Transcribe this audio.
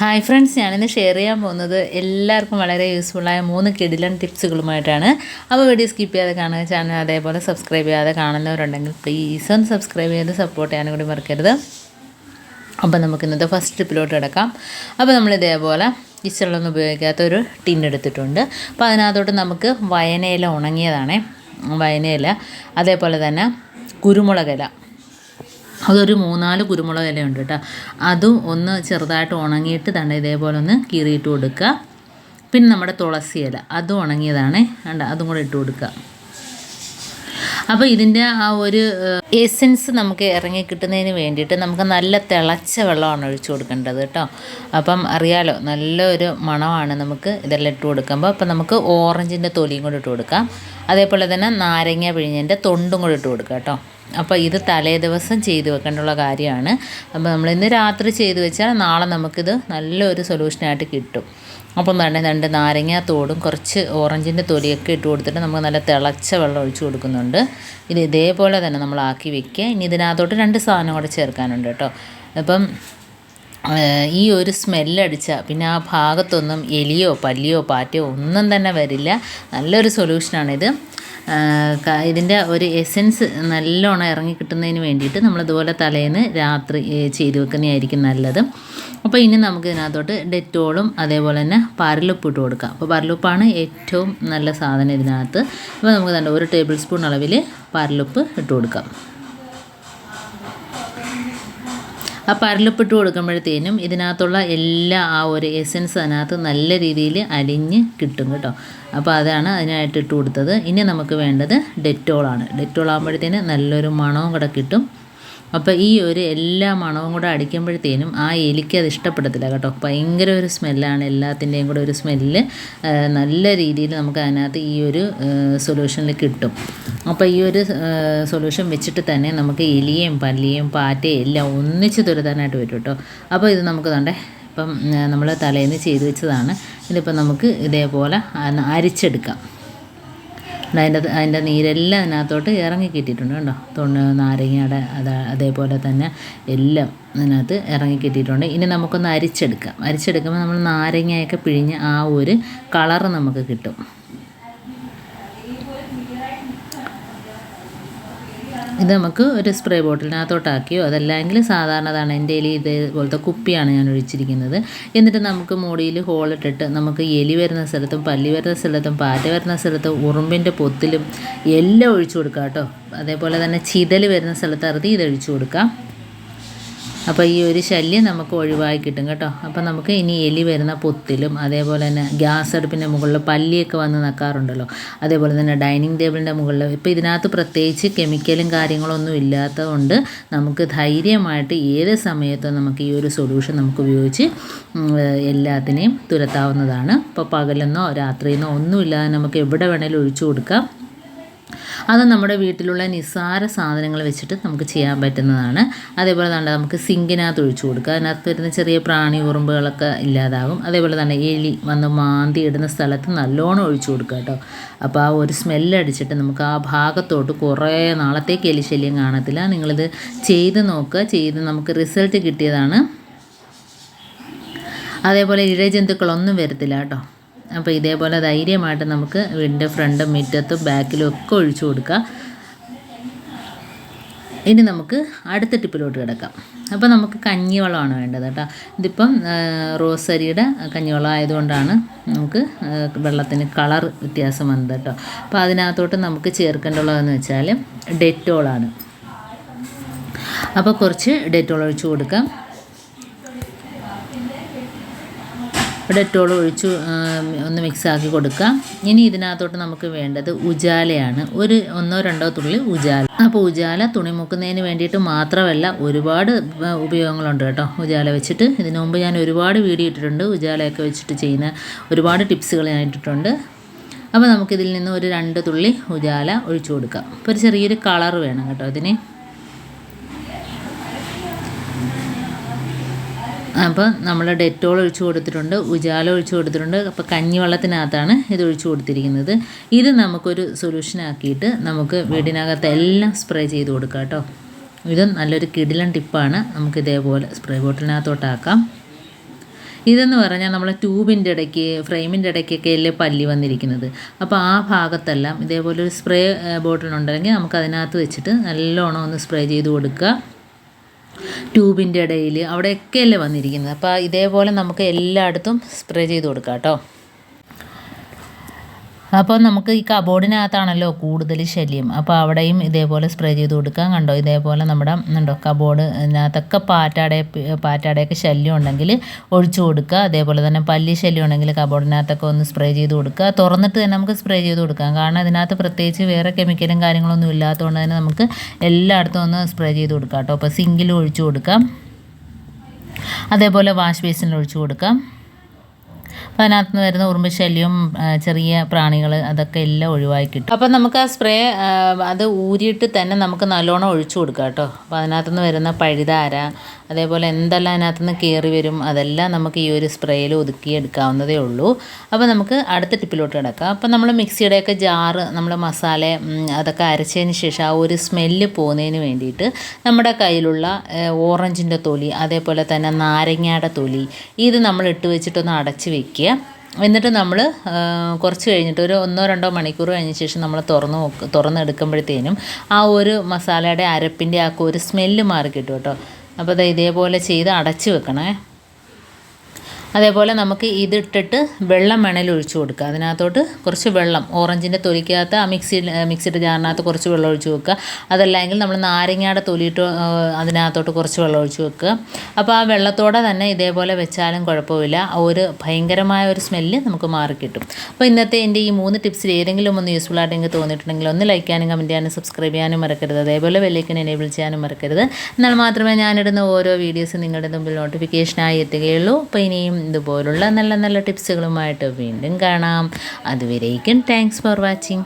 Hi friends ഞാനിന്ന് share ചെയ്യാൻ പോകുന്നത് എല്ലാവർക്കും വളരെ യൂസ്ഫുള്ളായ മൂന്ന് കിടിലൻ ടിപ്സുകളുമായിട്ടാണ് അപ്പോൾ വീഡിയോ സ്കിപ്പ് ചെയ്യാതെ കാണുക ചാനൽ അതേപോലെ സബ്സ്ക്രൈബ് ചെയ്യാതെ കാണുന്നവരുണ്ടെങ്കിൽ പ്ലീസ് ഒന്ന് സബ്സ്ക്രൈബ് ചെയ്ത് സപ്പോർട്ട് ചെയ്യാനും കൂടി മറക്കരുത്. അപ്പോൾ നമുക്ക് ഇന്നത്തെ ഫസ്റ്റ് ടിപ്പിലോട്ട് കിടക്കാം. അപ്പോൾ നമ്മൾ ഇതേപോലെ കിച്ചണിലൊന്നും ഉപയോഗിക്കാത്ത ഒരു ടിൻ എടുത്തിട്ടുണ്ട്. അപ്പോൾ അതിനകത്തോട്ട് നമുക്ക് വയനയില ഉണങ്ങിയതാണേ. വയനയില അതേപോലെ തന്നെ കുരുമുളകില അതൊരു മൂന്നാൽ കുരുമുളക് ഉണ്ട് കേട്ടോ. അതും ഒന്ന് ചെറുതായിട്ട് ഉണങ്ങിയിട്ട് തണ്ട ഇതേപോലെ ഒന്ന് കീറിയിട്ട് കൊടുക്കുക. പിന്നെ നമ്മുടെ തുളസി ഇല അതും ഉണങ്ങിയതാണ്. അതും കൂടെ ഇട്ട് കൊടുക്കുക. അപ്പോൾ ഇതിന്റെ ആ ഒരു എസെൻസ് നമുക്ക് ഇറങ്ങി കിട്ടുന്നതിന് വേണ്ടിയിട്ട് നമുക്ക് നല്ല തിളച്ച വെള്ളമാണ് ഒഴിച്ചു കൊടുക്കേണ്ടത് കേട്ടോ. അപ്പം അറിയാലോ നല്ലൊരു മണമാണ് നമുക്ക് ഇതെല്ലാം ഇട്ട് കൊടുക്കുമ്പോൾ അപ്പം നമുക്ക് ഓറഞ്ചിന്റെ തൊലിയും കൂടെ ഇട്ട് കൊടുക്കാം. അതേപോലെ തന്നെ നാരങ്ങ പിഴിഞ്ഞതിന്റെ തൊണ്ടും കൂടെ ഇട്ട് കൊടുക്കാം കേട്ടോ. അപ്പോൾ ഇത് തലേ ദിവസം ചെയ്ത് വെക്കേണ്ടുള്ള കാര്യമാണ്. അപ്പോൾ നമ്മൾ ഇന്ന് രാത്രി ചെയ്ത് വെച്ചാൽ നാളെ നമുക്കിത് നല്ലൊരു സൊല്യൂഷനായിട്ട് കിട്ടും. അപ്പം തന്നെ രണ്ട് നാരങ്ങ തോടും കുറച്ച് ഓറഞ്ചിന്റെ തൊലിയൊക്കെ ഇട്ട് കൊടുത്തിട്ട് നമുക്ക് നല്ല തിളച്ച വെള്ളം ഒഴിച്ച് കൊടുക്കുന്നുണ്ട്. ഇത് ഇതേപോലെ തന്നെ നമ്മൾ ആക്കി വെക്കുക. ഇനി ഇതിനകത്തോട്ട് രണ്ട് സാധനം കൂടെ ചേർക്കാനുണ്ട് കേട്ടോ. അപ്പം ഈ ഒരു സ്മെല്ലടിച്ച പിന്നെ ആ ഭാഗത്തൊന്നും എലിയോ പല്ലിയോ പാറ്റയോ ഒന്നും തന്നെ വരില്ല. നല്ലൊരു സൊല്യൂഷനാണിത്. ഇതിന്റെ ഒരു എസെൻസ് നല്ലോണം ഇറങ്ങി കിട്ടുന്നതിന് വേണ്ടിയിട്ട് നമ്മളിതുപോലെ തലേന്ന് രാത്രി ചെയ്ത് വെക്കുന്നതായിരിക്കും നല്ലത്. അപ്പോൾ ഇനി നമുക്ക് ഇതിനകത്തോട്ട് ഡെറ്റോളും അതേപോലെ തന്നെ പരലുപ്പ് ഇട്ട് കൊടുക്കാം. അപ്പോൾ പരലുപ്പാണ് ഏറ്റവും നല്ല സാധനം ഇതിനകത്ത്. അപ്പോൾ നമുക്ക് തന്നെ ഒരു ടേബിൾ സ്പൂൺ അളവിൽ പരലുപ്പ് ഇട്ട് കൊടുക്കാം. ആ പരലിപ്പിട്ട് കൊടുക്കുമ്പോഴത്തേനും ഇതിനകത്തുള്ള എല്ലാ ആ ഒരു എസൻസ് അതിനകത്ത് നല്ല രീതിയിൽ അലിഞ്ഞ് കിട്ടും കേട്ടോ. അപ്പോൾ അതാണ് അതിനായിട്ട് ഇട്ട് കൊടുത്തത്. ഇനി നമുക്ക് വേണ്ടത് ഡെറ്റോളാണ്. ഡെറ്റോൾ ആകുമ്പോഴത്തേന് നല്ലൊരു മണവും കൂടെ കിട്ടും. അപ്പോൾ ഈ ഒരു എല്ലാ മണവും കൂടെ അടിക്കുമ്പോഴത്തേനും ആ എലിക്ക് അത് ഇഷ്ടപ്പെടത്തില്ല കേട്ടോ. ഭയങ്കര ഒരു സ്മെല്ലാണ് എല്ലാത്തിന്റെയും കൂടെ ഒരു സ്മെല്ല്. നല്ല രീതിയിൽ നമുക്ക് അതിനകത്ത് ഈ ഒരു സൊല്യൂഷനിൽ കിട്ടും. അപ്പോൾ ഈ ഒരു സൊല്യൂഷൻ വെച്ചിട്ട് തന്നെ നമുക്ക് എലിയും പല്ലിയും പാറ്റയും എല്ലാം ഒന്നിച്ച് തുരത്താനായിട്ട് വരും കേട്ടോ. അപ്പോൾ ഇത് നമുക്ക് തണ്ടേ ഇപ്പം നമ്മൾ തലേന്ന് ചെയ്തു വെച്ചതാണ്. ഇതിപ്പോൾ നമുക്ക് ഇതേപോലെ അരിച്ചെടുക്കാം. അതിന്റെ അതിന്റെ നീരെല്ലാം അതിനകത്തോട്ട് ഇറങ്ങി കിട്ടിയിട്ടുണ്ട് കേട്ടോ തൊണ്ണ നാരങ്ങയുടെ അത് അതേപോലെ തന്നെ എല്ലാം അതിനകത്ത് ഇറങ്ങി കിട്ടിയിട്ടുണ്ട്. ഇനി നമുക്കൊന്ന് അരിച്ചെടുക്കാം. അരിച്ചെടുക്കുമ്പോൾ നമ്മൾ നാരങ്ങയൊക്കെ പിഴിഞ്ഞ് ആ ഒരു കളറ് നമുക്ക് കിട്ടും. ഇത് നമുക്ക് ഒരു സ്പ്രേ ബോട്ടിലിനകത്തോട്ടാക്കിയോ അതല്ലെങ്കിൽ സാധാരണതാണ് എന്റെ എലി ഇതേപോലത്തെ കുപ്പിയാണ് ഞാൻ ഒഴിച്ചിരിക്കുന്നത്. എന്നിട്ട് നമുക്ക് മുടിയിൽ ഹോളിട്ടിട്ട് നമുക്ക് എലി വരുന്ന സ്ഥലത്തും പല്ലി വരുന്ന സ്ഥലത്തും പാറ്റ വരുന്ന സ്ഥലത്തും ഉറുമ്പിന്റെ പൊത്തിലും എല്ലാം ഒഴിച്ചു കൊടുക്കാം കേട്ടോ. അതേപോലെ തന്നെ ചിതൽ വരുന്ന സ്ഥലത്ത് അറുതി ഇത് ഒഴിച്ചു കൊടുക്കാം. അപ്പോൾ ഈ ഒരു ശല്യം നമുക്ക് ഒഴിവാക്കി കിട്ടും കേട്ടോ. അപ്പോൾ നമുക്ക് ഇനി എലി വരുന്ന പൊത്തിലും അതേപോലെ തന്നെ ഗ്യാസ് അടുപ്പിന്റെ മുകളിൽ പല്ലിയൊക്കെ വന്ന് നിൽക്കാറുണ്ടല്ലോ അതേപോലെ തന്നെ ഡൈനിങ് ടേബിളിന്റെ മുകളിൽ ഇപ്പോൾ ഇതിനകത്ത് പ്രത്യേകിച്ച് കെമിക്കലും കാര്യങ്ങളൊന്നും ഇല്ലാത്തതുകൊണ്ട് നമുക്ക് ധൈര്യമായിട്ട് ഏത് സമയത്തും നമുക്ക് ഈ ഒരു സൊല്യൂഷൻ നമുക്ക് ഉപയോഗിച്ച് എല്ലാത്തിനെയും തുരത്താവുന്നതാണ്. ഇപ്പോൾ പകലെന്നോ രാത്രിയെന്നോ ഒന്നുമില്ലാതെ നമുക്ക് എവിടെ വേണേലും ഒഴിച്ചു കൊടുക്കാം. അത് നമ്മുടെ വീട്ടിലുള്ള നിസ്സാര സാധനങ്ങൾ വെച്ചിട്ട് നമുക്ക് ചെയ്യാൻ പറ്റുന്നതാണ്. അതേപോലെ തന്നെ നമുക്ക് സിങ്കിനകത്ത് ഒഴിച്ചു കൊടുക്കുക. അതിനകത്ത് വരുന്ന ചെറിയ പ്രാണി ഉറുമ്പുകളൊക്കെ ഇല്ലാതാകും. അതേപോലെ തന്നെ എലി വന്ന് മാന്തി ഇടുന്ന സ്ഥലത്ത് നല്ലോണം ഒഴിച്ചു കൊടുക്കുക കേട്ടോ. അപ്പോൾ ആ ഒരു സ്മെല്ലടിച്ചിട്ട് നമുക്ക് ആ ഭാഗത്തോട്ട് കുറേ നാളത്തേക്ക് എലി ശല്യം കാണത്തില്ല. നിങ്ങളിത് ചെയ്ത് നോക്കുക. ചെയ്ത് നമുക്ക് റിസൾട്ട് കിട്ടിയതാണ്. അതേപോലെ ഇഴജന്തുക്കളൊന്നും വരത്തില്ല കേട്ടോ. അപ്പോൾ ഇതേപോലെ ധൈര്യമായിട്ട് നമുക്ക് വീടിന്റെ ഫ്രണ്ടും മുറ്റത്തും ബാക്കിലും ഒക്കെ ഒഴിച്ചു കൊടുക്കുക ഇനി നമുക്ക് അടുത്ത ടിപ്പിലോട്ട് കിടക്കാം. അപ്പോൾ നമുക്ക് കഞ്ഞിവെള്ളമാണ് വേണ്ടത് കേട്ടോ. ഇതിപ്പം റോസരിയുടെ കഞ്ഞിവെള്ളം ആയതുകൊണ്ടാണ് നമുക്ക് വെള്ളത്തിന് കളർ വ്യത്യാസം വന്നത് കേട്ടോ. അപ്പോൾ അതിനകത്തോട്ട് നമുക്ക് ചേർക്കേണ്ടുള്ളതെന്ന് വെച്ചാൽ ഡെറ്റോളാണ്. അപ്പോൾ കുറച്ച് ഡെറ്റോൾ ഒഴിച്ചു കൊടുക്കാം. ഡെറ്റോൾ ഒഴിച്ച് ഒന്ന് മിക്സാക്കി കൊടുക്കാം. ഇനി ഇതിനകത്തോട്ട് നമുക്ക് വേണ്ടത് ഉജാലയാണ്. ഒരു ഒന്നോ രണ്ടോ തുള്ളി ഉജാല. അപ്പോൾ ഉജാല തുണി മുക്കുന്നതിന് വേണ്ടിയിട്ട് മാത്രമല്ല ഒരുപാട് ഉപയോഗങ്ങളുണ്ട് കേട്ടോ ഉജാല വെച്ചിട്ട്. ഇതിനു മുമ്പ് ഞാൻ ഒരുപാട് വീഡിയോ ഇട്ടിട്ടുണ്ട്. ഉജാലയൊക്കെ വെച്ചിട്ട് ചെയ്യുന്ന ഒരുപാട് ടിപ്സുകൾ ഞാൻ ഇട്ടിട്ടുണ്ട്. അപ്പോൾ നമുക്കിതിൽ നിന്ന് ഒരു രണ്ട് തുള്ളി ഉജാല ഒഴിച്ചു കൊടുക്കാം. അപ്പോൾ ഒരു ചെറിയൊരു കളർ വേണം കേട്ടോ അതിന് അപ്പോൾ നമ്മൾ ഡെറ്റോൾ ഒഴിച്ചു കൊടുത്തിട്ടുണ്ട് ഉജാല ഒഴിച്ചു കൊടുത്തിട്ടുണ്ട്. അപ്പോൾ കഞ്ഞിവെള്ളത്തിനകത്താണ് ഇത് ഒഴിച്ചു കൊടുത്തിരിക്കുന്നത്. ഇത് നമുക്കൊരു സൊല്യൂഷൻ ആക്കിയിട്ട് നമുക്ക് വീടിനകത്ത് എല്ലാം സ്പ്രേ ചെയ്ത് കൊടുക്കാം കേട്ടോ. ഇത് നല്ലൊരു കിടിലൻ ടിപ്പാണ് നമുക്ക് ഇതേപോലെ സ്പ്രേ ബോട്ടിലിനകത്തോട്ടാക്കാം ഇതെന്ന് പറഞ്ഞാൽ നമ്മളെ ട്യൂബിന്റെ ഇടയ്ക്ക് ഫ്രെയിമിന്റെ ഇടയ്ക്കൊക്കെ അല്ലേ പല്ലി വന്നിരിക്കുന്നത്. അപ്പോൾ ആ ഭാഗത്തെല്ലാം ഇതേപോലെ ഒരു സ്പ്രേ ബോട്ടിലുണ്ടെങ്കിൽ നമുക്ക് അതിനകത്ത് വെച്ചിട്ട് നല്ലോണം ഒന്ന് സ്പ്രേ ചെയ്ത് കൊടുക്കുക. ട്യൂബിന്റെ ഇടയിൽ അവിടെയൊക്കെയല്ലേ വന്നിരിക്കുന്നത്. അപ്പോൾ ഇതേപോലെ നമുക്ക് എല്ലായിടത്തും സ്പ്രേ ചെയ്ത് കൊടുക്കാം കേട്ടോ അപ്പോൾ നമുക്ക് ഈ കബോർഡിനകത്താണല്ലോ കൂടുതൽ ശല്യം. അപ്പോൾ അവിടെയും ഇതേപോലെ സ്പ്രേ ചെയ്ത് കൊടുക്കാം. കണ്ടോ? ഇതേപോലെ നമ്മുടെ ഉണ്ടോ കബോർഡിനകത്തൊക്കെ പാറ്റാടെ പാറ്റാടെയൊക്കെ ശല്യം ഉണ്ടെങ്കിൽ ഒഴിച്ചു കൊടുക്കുക. അതേപോലെ തന്നെ പല്ലി ശല്യം ഉണ്ടെങ്കിൽ കബോർഡിനകത്തൊക്കെ ഒന്ന് സ്പ്രേ ചെയ്ത് കൊടുക്കുക. തുറന്നിട്ട് തന്നെ നമുക്ക് സ്പ്രേ ചെയ്ത് കൊടുക്കാം. കാരണം അതിനകത്ത് പ്രത്യേകിച്ച് വേറെ കെമിക്കലും കാര്യങ്ങളൊന്നും ഇല്ലാത്തതുകൊണ്ട് തന്നെ നമുക്ക് എല്ലായിടത്തും ഒന്ന് സ്പ്രേ ചെയ്ത് കൊടുക്കാം കേട്ടോ. അപ്പോൾ സിങ്കിലും ഒഴിച്ചു കൊടുക്കാം. അതേപോലെ വാഷ് ബേസിനിൽ ഒഴിച്ചു കൊടുക്കാം. അപ്പോൾ അതിനകത്ത് വരുന്ന ശല്യം ചെറിയ പ്രാണികൾ അതൊക്കെ എല്ലാം ഒഴിവായി കിട്ടും. അപ്പോൾ നമുക്ക് ആ സ്പ്രേ അത് ഊരിയിട്ട് തന്നെ നമുക്ക് നല്ലോണം ഒഴിച്ചു കൊടുക്കാം കേട്ടോ. അപ്പോൾ അതിനകത്ത് നിന്ന് വരുന്ന പഴുതാര അതേപോലെ എന്തെല്ലാം അതിനകത്ത് നിന്ന് കയറി വരും അതെല്ലാം നമുക്ക് ഈ ഒരു സ്പ്രേയിൽ ഒതുക്കി എടുക്കാവുന്നതേ ഉള്ളൂ. അപ്പോൾ നമുക്ക് അടുത്ത ടിപ്പിലോട്ട് കിടക്കാം. അപ്പോൾ നമ്മൾ മിക്സിയുടെയൊക്കെ ജാറ് നമ്മൾ മസാല അതൊക്കെ അരച്ചതിന് ശേഷം ആ ഒരു സ്മെല്ല് പോകുന്നതിന് വേണ്ടിയിട്ട് നമ്മുടെ കയ്യിലുള്ള ഓറഞ്ചിന്റെ തൊലി അതേപോലെ തന്നെ നാരങ്ങയുടെ തൊലി ഇത് നമ്മൾ ഇട്ട് വെച്ചിട്ടൊന്ന് അടച്ച് വെക്കുക എന്നിട്ട് നമ്മൾ കുറച്ച് കഴിഞ്ഞിട്ട് ഒരു ഒന്നോ രണ്ടോ മണിക്കൂർ കഴിഞ്ഞ ശേഷം നമ്മൾ തുറന്ന് നോക്ക് തുറന്നെടുക്കുമ്പോഴത്തേനും ആ ഒരു മസാലയുടെ അരപ്പിന്റെ ആ ഒരു സ്മെല്ല് മാറി കിട്ടും. കേട്ടോ അപ്പോൾ അത് ഇതേപോലെ ചെയ്ത് അടച്ച് വെക്കണേ. അതേപോലെ നമുക്ക് ഇതിട്ടിട്ട് വെള്ളം വേണേൽ ഒഴിച്ചു കൊടുക്കുക. അതിനകത്തോട്ട് കുറച്ച് വെള്ളം ഓറഞ്ചിന്റെ തൊലിക്കകത്ത് ആ മിക്സി മിക്സിയുടെ ജാറിനകത്ത് കുറച്ച് വെള്ളം ഒഴിച്ച് വെക്കുക. അതല്ലെങ്കിൽ നമ്മൾ നാരങ്ങയുടെ തൊലിയിട്ട് അതിനകത്തോട്ട് കുറച്ച് വെള്ളം ഒഴിച്ച് വെക്കുക. അപ്പോൾ ആ വെള്ളത്തോടെ തന്നെ ഇതേപോലെ വെച്ചാലും കുഴപ്പമില്ല. ഒരു ഭയങ്കരമായ ഒരു സ്മെല്ല് നമുക്ക് മാറിക്കിട്ടും അപ്പോൾ ഇന്നത്തെ എന്റെ ഈ മൂന്ന് ടിപ്സിൽ ഏതെങ്കിലും ഒന്ന് യൂസ്ഫുൾ ആയിട്ട് എനിക്ക് തോന്നിയിട്ടുണ്ടെങ്കിൽ ഒന്ന് ലൈക്ക് ചെയ്യാനും കമന്റ് ചെയ്യാനും സബ്സ്ക്രൈബ് ചെയ്യാനും മറക്കരുത്. അതേപോലെ വെല്ലേക്കൻ എനേബിൾ ചെയ്യാനും മറക്കരുത്. എന്നാൽ മാത്രമേ ഞാനിടുന്ന ഓരോ വീഡിയോസും നിങ്ങളുടെ മുമ്പിൽ നോട്ടിഫിക്കേഷനായി എത്തുകയുള്ളൂ. അപ്പോൾ ഇനിയും ഇതുപോലുള്ള നല്ല നല്ല ടിപ്സുകളുമായിട്ട് വീണ്ടും കാണാം. അതുവരേക്കും താങ്ക്സ് ഫോർ വാച്ചിങ്